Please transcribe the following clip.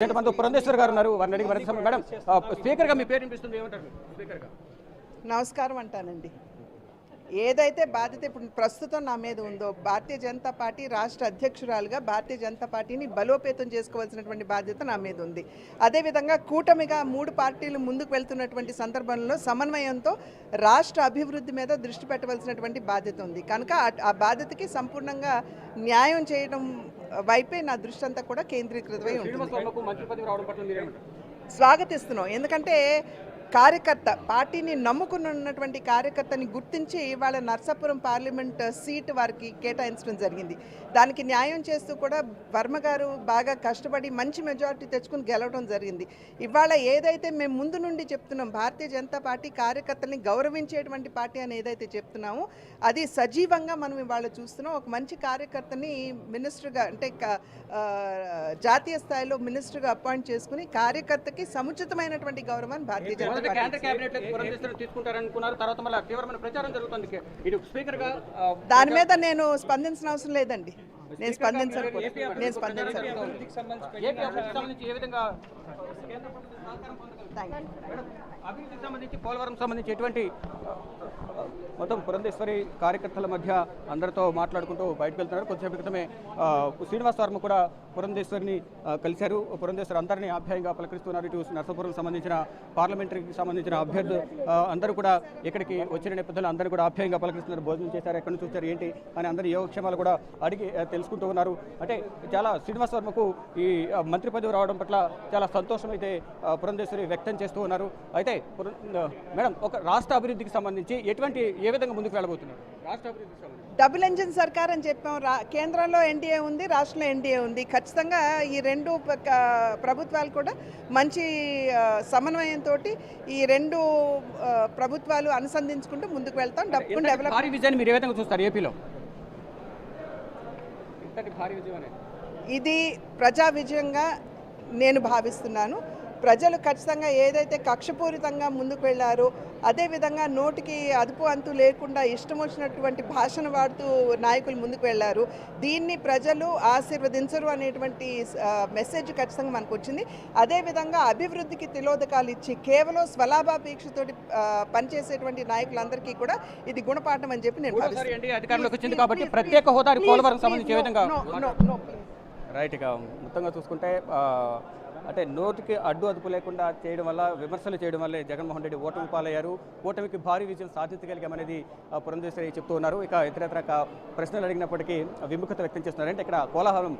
మనతో పురంధేశ్వర్ గారు ఉన్నారు? వారిని అడిగి మేడం ఆ, స్పీకర్గా మీ పేరు వినిపిస్తుంది ఏమంటారు? స్పీకర్గా. నమస్కారం అంటానండి. ఏదైతే బాధ్యత ఇప్పుడు ప్రస్తుతం నా మీద ఉందో భారతీయ జనతా పార్టీ రాష్ట్ర అధ్యక్షురాలుగా భారతీయ జనతా పార్టీని బలోపేతం చేసుకోవాల్సినటువంటి బాధ్యత నా మీద ఉంది. అదేవిధంగా కూటమిగా మూడు పార్టీలు ముందుకు వెళ్తున్నటువంటి సందర్భంలో సమన్వయంతో రాష్ట్ర అభివృద్ధి మీద దృష్టి పెట్టవలసినటువంటి బాధ్యత ఉంది. కనుక ఆ- బాధ్యతకి సంపూర్ణంగా న్యాయం చేయడం వైపే నా దృష్టి అంతా కూడా కేంద్రీకృతమై ఉంటుంది. స్వాగతిస్తున్నాం. ఎందుకంటే కార్యకర్త పార్టీని నమ్ముకున్నటువంటి కార్యకర్తని గుర్తించి వాళ్ళ నర్సాపురం పార్లమెంట్ సీట్ వారికి కేటాయించడం జరిగింది. దానికి న్యాయం చేస్తూ కూడా వర్మ గారు బాగా కష్టపడి మంచి మెజారిటీ తెచ్చుకుని గెలవడం జరిగింది. ఇవాళ ఏదైతే మేము ముందు నుండి చెప్తున్నాం భారతీయ జనతా పార్టీ కార్యకర్తల్ని గౌరవించేటువంటి పార్టీ అని ఏదైతే చెప్తున్నామో అది సజీవంగా మనం ఇవాళ చూస్తున్నాం. ఒక మంచి కార్యకర్తని మినిస్టర్గా అంటే జాతీయ స్థాయిలో మినిస్టర్గా అపాయింట్ చేసుకుని కార్యకర్తకి సముచితమైనటువంటి గౌరవాన్ని భారతీయ జనతా మొదట కేంద్ర కేబినెట్ తీసుకుంటారనుకున్నారు. తర్వాత మళ్ళీ తీవ్రమైన ప్రచారం జరుగుతుంది. ఇటు స్పీకర్గా ఆ, దాని మీద నేను స్పందించిన అవసరం లేదండి. నేను స్పందించను. నేను స్పందించను. ఏ విధంగా అభివృద్ధికి సంబంధించి పోలవరం సంబంధించి ఎటువంటి మొత్తం పురంధేశ్వరి కార్యకర్తల మధ్య అందరితో మాట్లాడుకుంటూ బయటకు వెళ్తున్నారు. కొద్దిసేపు క్రితమే శ్రీనివాస్ వర్మ కూడా పురంధేశ్వరిని కలిశారు. పురంధేశ్వరి అందరినీ ఆప్యాయంగా పలకరిస్తున్నారు. ఇటు నర్సాపురం సంబంధించిన పార్లమెంటరీకి సంబంధించిన అభ్యర్థులు అందరూ కూడా ఇక్కడికి వచ్చిన నేపథ్యంలో అందరూ కూడా ఆప్యాయంగా పలకరిస్తున్నారు. భోజనం చేశారు ఎక్కడి నుంచి వచ్చారు ఏంటి అని అందరి యోగక్షేమాలు కూడా అడిగి తెలుసుకుంటూ ఉన్నారు. అంటే చాలా శ్రీనివాస్ వర్మకు ఈ మంత్రి పదవి రావడం పట్ల చాలా సంతోషం అయితే పురంధేశ్వరి వ్యక్తం చేస్తూ ఉన్నారు. అయితే ఆ, మేడం ఒక రాష్ట్ర అభివృద్ధికి సంబంధించి ఎటువంటి ఏ విధంగా ముందుకు వెళ్ళబోతున్నారు? రాష్ట్ర అభివృద్ధికి సంబంధించి. డబుల్ ఇంజిన్ సర్కార్ అని చెప్పాం. రా కేంద్రంలో ఎన్డీఏ ఉంది రాష్ట్రంలో ఎన్డీఏ ఉంది. ఖచ్చితంగా ఈ రెండు ప్రభుత్వాలు కూడా మంచి సమన్వయంతో ఈ రెండు ప్రభుత్వాలు అనుసంధించుకుంటూ ముందుకు వెళ్తాం. డబ్బు డెవలప్ భారీ విజయాన్ని మీరు ఏ విధంగా చూస్తారు ఏపీలో? ఇంతటి భారీ విజయం అనేది. ఇది ప్రజా విజయంగా నేను భావిస్తున్నాను. ప్రజలు ఖచ్చితంగా ఏదైతే కక్షపూరితంగా ముందుకు వెళ్ళారో అదేవిధంగా నోటికి అదుపు అంతు లేకుండా ఇష్టం వచ్చినటువంటి భాషను వాడుతూ నాయకులు ముందుకు వెళ్ళారు. దీన్ని ప్రజలు ఆశీర్వదించరు అనేటువంటి మెసేజ్ ఖచ్చితంగా మనకు వచ్చింది. అదేవిధంగా అభివృద్ధికి తిలోదకాలు ఇచ్చి కేవలం స్వలాభాపేక్షతోటి పనిచేసేటువంటి నాయకులందరికీ కూడా ఇది గుణపాఠం అని చెప్పి నేను మూడోసారి భావిస్తున్నాను. ఎన్డీఏ అధికారంలోకి వచ్చింది కాబట్టి ప్రత్యేక. రైట్ ఇక మొత్తంగా చూసుకుంటే అంటే నోటికి అడ్డు అదుపు లేకుండా చేయడం వల్ల విమర్శలు చేయడం వల్లే జగన్మోహన్ రెడ్డి ఓటమి పాలయ్యారు. ఓటమికి భారీ విజయం సాధించగలిగామనేది పురంధేశ్వరి చెప్తూ ఉన్నారు. ఇక ఇతరత్ర ప్రశ్నలు అడిగినప్పటికీ విముఖత వ్యక్తం చేస్తున్నారు. అంటే ఇక్కడ కోలాహలం